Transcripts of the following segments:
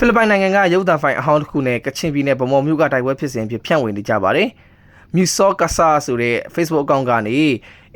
ဖိလစ်ပိုင်နိုင်ငံကရုပ်သံဖိုင်အဟောင်းတစ်ခုနဲ့ကချင်ပြည်နယ်ဗမော်မြို့ကတိုက်ပွဲဖြစ်စဉ်ဖြစ်ဖြန့်ဝေနေကြပါတယ်။မြူစောကဆာဆိုတဲ့ Facebook အကောင့်ကနေ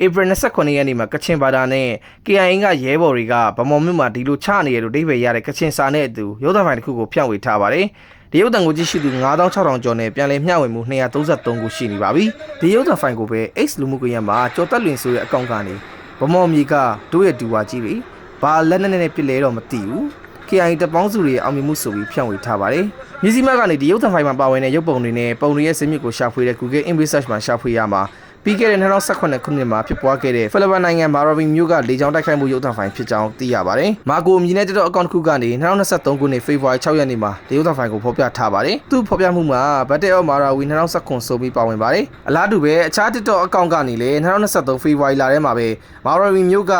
April 29ရက်နေ့မှာကချင်ဘာသာနဲ့ KIA ကရဲဘော်တွေကဗမော်မြို့မှာဒီလိုချနေရလို့အဓိပ္ပာယ်ရတဲ့ကချင်စာနဲ့အတူရုပ်သံဖိုင်တစ်ခုကိုဖြန့်ဝေထားပါတယ်။ဒီရုပ်သံကိုကြည့်ရှုသူ9600ကျော်နဲ့ပြန်လည်မျှဝေမှု233ခုရှိနေပါပြီ။ဒီရုပ်သံဖိုင်ကိုပဲ X လူမှုကွန်ရက်မှာကြော်တက်လွင်ဆိုတဲ့အကောင့်ကနေဗမော်မြေကတို့ရဲ့ဒူဝါကြီးတွေဘာလက်နဲ့နဲ့ပြစ်လဲတော့မသိဘူး။ KI တပေါင်းစုတွေအောင်မြင်မှုဆိုပြီးဖြန့်ဝေထားပါတယ်။မြစည်းမတ်ကနေဒီရုပ်သံဖိုင်မှာပါဝင်တဲ့ရုပ်ပုံတွေနဲ့ပုံတွေရဲ့ဇာတ်မြစ်ကိုရှာဖွေတဲ့ Google Image Search မှာရှာဖွေရမှာပြီးခဲ့တဲ့2018ခုနှစ်မှာဖြစ်ပွားခဲ့တဲ့ဖိလစ်ပိုင်နိုင်ငံမာရိုဗီမြို့ကလေကြောင်းတိုက်ခိုက်မှုရုပ်သံဖိုင်ဖြစ်ကြောင်းသိရပါတယ်။မာကိုအမည်နဲ့တက်တော့အကောင့်တစ်ခုကနေ2023ခုနှစ်ဖေဖော်ဝါရီ6ရက်နေ့မှာဒီရုပ်သံဖိုင်ကိုဖော်ပြထားပါတယ်။သူ့ဖော်ပြမှုမှာ Battle of Marawi 2019ဆိုပြီးပါဝင်ပါတယ်။အလားတူပဲအခြား TikTok အကောင့်ကနေလည်း2023ဖေဖော်ဝါရီလထဲမှာပဲမာရိုဗီမြို့က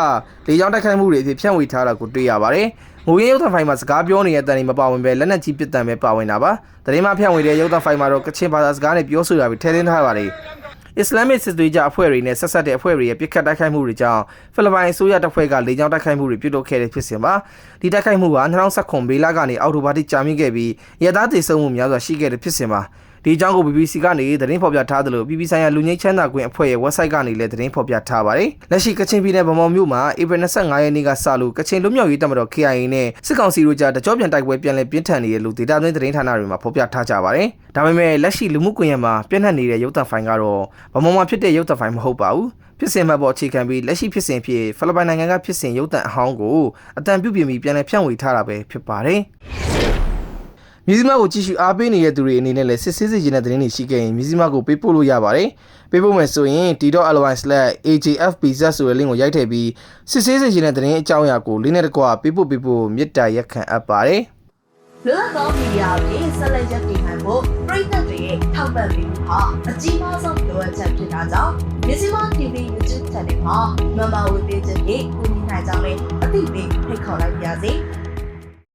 လေကြောင်းတိုက်ခိုက်မှုတွေအဖြစ်ဖြန့်ဝေထားတာကိုတွေ့ရပါတယ်။ ငွေရရုပ်သံဖိုင်မှာစကားပြောနေတဲ့အတန်တွေမပါဝင်ပဲလက်နက်ကြီးပစ်တံပဲပါဝင်တာပါ။တရင်မှဖြန့်ဝေတဲ့ရုပ်သံဖိုင်မှာတော့ကချင်ဘာသာစကားနဲ့ပြောဆိုတာပြီးထည့်သွင်းထားပါတယ်။အစ္စလာမစ်စစ်သွေးကြအဖွဲ့တွေနဲ့ဆက်ဆက်တဲ့အဖွဲ့တွေရဲ့ပြစ်ခတ်တိုက်ခိုက်မှုတွေကြောင့်ဖိလစ်ပိုင်အစိုးရတပ်ဖွဲ့ကလေကြောင်းတိုက်ခိုက်မှုတွေပြုလုပ်ခဲ့တဲ့ဖြစ်စဉ်ပါ။ဒီတိုက်ခိုက်မှုက2019ဘေလကနေအောက်တိုဘာထိကြာမြင့်ခဲ့ပြီးရသားတည်ဆုံမှုများစွာရှိခဲ့တဲ့ဖြစ်စဉ်ပါ။ ဒီအကြောင်းကို BBC ကနေသတင်းဖော်ပြထားသလို BBC ဆိုင်ရာလူငင်းချမ်းသာခွင့်အဖွဲ့ရဲ့ website ကနေလည်းသတင်းဖော်ပြထားပါတယ်။လက်ရှိကချင်ပြည်နယ်ဗမော်မြို့မှာ April 25ရက်နေ့ကစလို့ကချင်လူမျိုးရေးတပ်မတော် KIA နဲ့စစ်ကောင်စီတို့ကြားတကြောပြန်တိုက်ပွဲပြန်လည်ပြင်းထန်နေတယ်လို့ဒေတာသွင်းသတင်းဌာနတွေမှာဖော်ပြထားကြပါတယ်။ဒါပေမဲ့လက်ရှိလူမှုကွန်ရက်မှာပြန့်နှံ့နေတဲ့ရုပ်သံဖိုင်ကတော့ဗမော်မှာဖြစ်တဲ့ရုပ်သံဖိုင်မဟုတ်ပါဘူး။ဖြစ်စဉ်မှတ်ပေါ်အခြေခံပြီးလက်ရှိဖြစ်စဉ်ဖြစ်ဖိလစ်ပိုင်နိုင်ငံကဖြစ်စဉ်ရုပ်သံအဟောင်းကိုအတန်ပြုတ်ပြင်ပြီးပြန်လည်ဖြန့်ဝေထားတာပဲဖြစ်ပါတယ်။ မြူဇီယမ်ကိုကြည့်ရှုအားပေးနေတဲ့သူတွေအနေနဲ့လည်းစစ်ဆေးစီခြင်းတဲ့သတင်းတွေရှိခဲ့ရင်မြူဇီယမ်ကိုပေးပို့လို့ရပါတယ်။ပေးပို့မယ်ဆိုရင် t.ly/ajfpz ဆိုတဲ့ link ကိုရိုက်ထည့်ပြီးစစ်ဆေးစီခြင်းတဲ့သတင်းအကြောင်းအရာကိုလင်းနဲ့တကွပေးပို့ပေးဖို့မြစ်တာရက်ခံအပ်ပါတယ်။လွတ်လပ်သောမီဒီယာအပြင်ဆက်လက်ရပ်တည်နိုင်ဖို့ပြည်သက်တွေရဲ့ထောက်ပံ့ပေးမှုဟာအကြီးမားဆုံးလိုအပ်ချက်ဖြစ်တာကြောင့်မြစီမ TV YouTube Channel မှာမမဝေပေးခြင်းဖြင့်ကူညီနိုင်ကြောင်းလည်းအသိပေးဖိတ်ခေါ်လိုက်ပါရစေ။